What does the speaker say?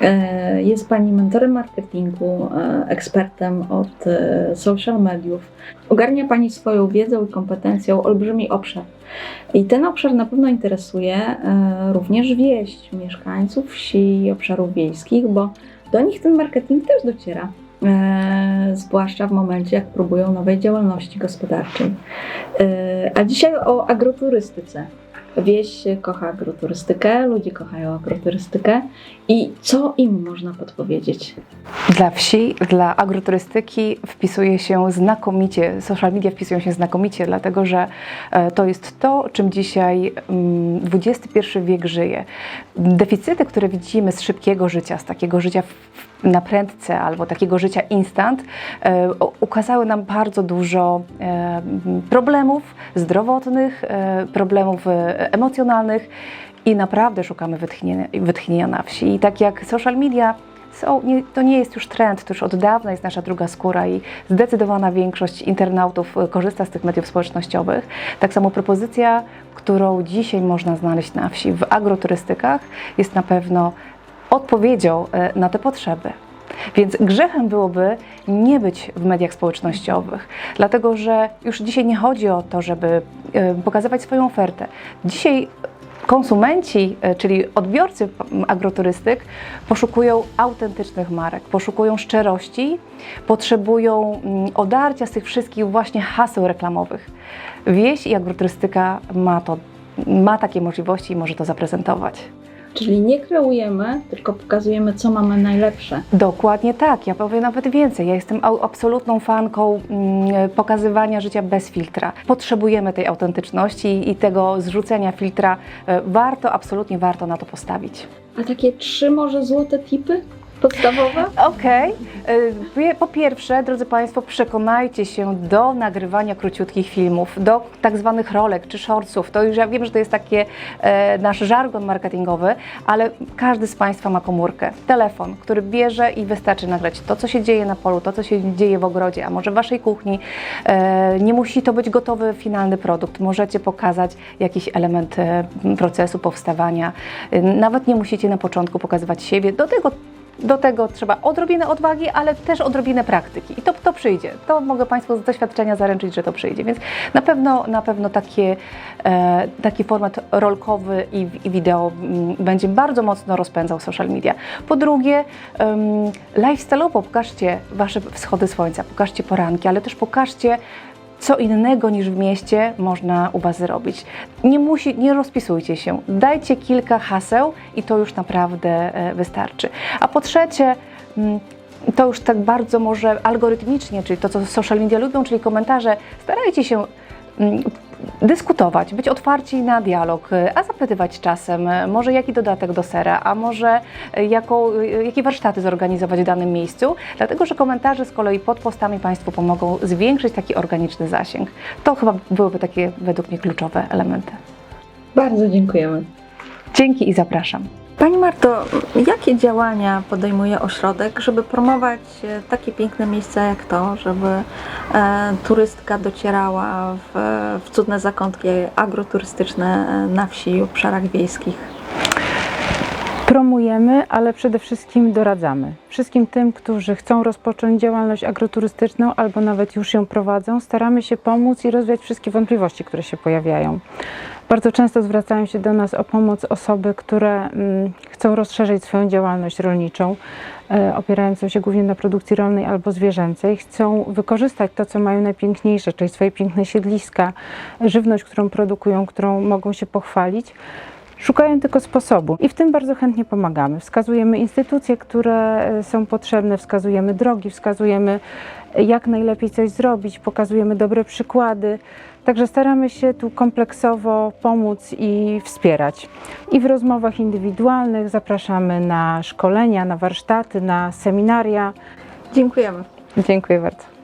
E, Jest Pani mentorem marketingu, e, ekspertem od e, social mediów. Ogarnia Pani swoją wiedzą i kompetencją olbrzymi obszar. I ten obszar na pewno interesuje również wieś, mieszkańców wsi i obszarów wiejskich, bo do nich ten marketing też dociera. Zwłaszcza w momencie, jak próbują nowej działalności gospodarczej. A dzisiaj o agroturystyce. Wieś kocha agroturystykę, ludzie kochają agroturystykę i co im można podpowiedzieć? Dla wsi, dla agroturystyki wpisuje się znakomicie, social media wpisują się znakomicie, dlatego że e, to jest to, czym dzisiaj mm, XXI wiek żyje. Deficyty, które widzimy z szybkiego życia, z takiego życia w- na prędce albo takiego życia instant, e, ukazały nam bardzo dużo e, problemów zdrowotnych, e, problemów emocjonalnych i naprawdę szukamy wytchnienia, wytchnienia na wsi. I tak jak social media są, nie, to nie jest już trend, to już od dawna jest nasza druga skóra i zdecydowana większość internautów korzysta z tych mediów społecznościowych. Tak samo propozycja, którą dzisiaj można znaleźć na wsi w agroturystykach, jest na pewno odpowiedzią e, na te potrzeby. Więc grzechem byłoby nie być w mediach społecznościowych, dlatego że już dzisiaj nie chodzi o to, żeby e, pokazywać swoją ofertę. Dzisiaj konsumenci, e, czyli odbiorcy agroturystyk, poszukują autentycznych marek, poszukują szczerości, potrzebują mm, odarcia z tych wszystkich właśnie haseł reklamowych. Wieś i agroturystyka ma, to, ma takie możliwości i może to zaprezentować. Czyli nie kreujemy, tylko pokazujemy, co mamy najlepsze. Dokładnie tak, ja powiem nawet więcej. Ja jestem absolutną fanką mm, pokazywania życia bez filtra. Potrzebujemy tej autentyczności i tego zrzucenia filtra. E, Warto, absolutnie warto na to postawić. A takie trzy może złote tipy podstawowe? Okej. Y, Po pierwsze, drodzy Państwo, przekonajcie się do nagrywania króciutkich filmów, do tak zwanych rolek czy shortsów. To już ja wiem, że to jest taki e, nasz żargon marketingowy, ale każdy z Państwa ma komórkę, telefon, który bierze i wystarczy nagrać to, co się dzieje na polu, to, co się dzieje w ogrodzie, a może w Waszej kuchni. E, nie musi to być gotowy, finalny produkt. Możecie pokazać jakiś element e, procesu powstawania. Nawet nie musicie na początku pokazywać siebie. Do tego do tego trzeba odrobinę odwagi, ale też odrobinę praktyki. I to, to przyjdzie. To mogę Państwu z doświadczenia zaręczyć, że to przyjdzie. Więc na pewno, na pewno takie, e, taki format rolkowy i, i wideo mm, będzie bardzo mocno rozpędzał social media. Po drugie, um, lifestyle'owo pokażcie Wasze wschody słońca, pokażcie poranki, ale też pokażcie co innego niż w mieście można u Was zrobić. Nie, musi, nie rozpisujcie się, dajcie kilka haseł i to już naprawdę e, wystarczy. A po trzecie, mm, to już tak bardzo może algorytmicznie, czyli to, co social media lubią, czyli komentarze, starajcie się mm, dyskutować, być otwarci na dialog, a zapytywać czasem, może jaki dodatek do sera, a może jaką, jakie warsztaty zorganizować w danym miejscu, dlatego że komentarze z kolei pod postami Państwu pomogą zwiększyć taki organiczny zasięg. To chyba byłyby takie według mnie kluczowe elementy. Bardzo dziękujemy. Dzięki i zapraszam. Pani Marto, jakie działania podejmuje ośrodek, żeby promować e, takie piękne miejsca jak to, żeby e, turystka docierała w, w cudne zakątki agroturystyczne e, na wsi i obszarach wiejskich? Promujemy, ale przede wszystkim doradzamy. Wszystkim tym, którzy chcą rozpocząć działalność agroturystyczną albo nawet już ją prowadzą, staramy się pomóc i rozwiać wszystkie wątpliwości, które się pojawiają. Bardzo często zwracają się do nas o pomoc osoby, które mm, chcą rozszerzyć swoją działalność rolniczą, e, opierającą się głównie na produkcji rolnej albo zwierzęcej. Chcą wykorzystać to, co mają najpiękniejsze, czyli swoje piękne siedliska, żywność, którą produkują, którą mogą się pochwalić. Szukają tylko sposobu i w tym bardzo chętnie pomagamy. Wskazujemy instytucje, które e, są potrzebne, wskazujemy drogi, wskazujemy e, jak najlepiej coś zrobić, pokazujemy dobre przykłady. Także staramy się tu kompleksowo pomóc i wspierać. I w rozmowach indywidualnych zapraszamy na szkolenia, na warsztaty, na seminaria. Dziękujemy. Dziękuję bardzo.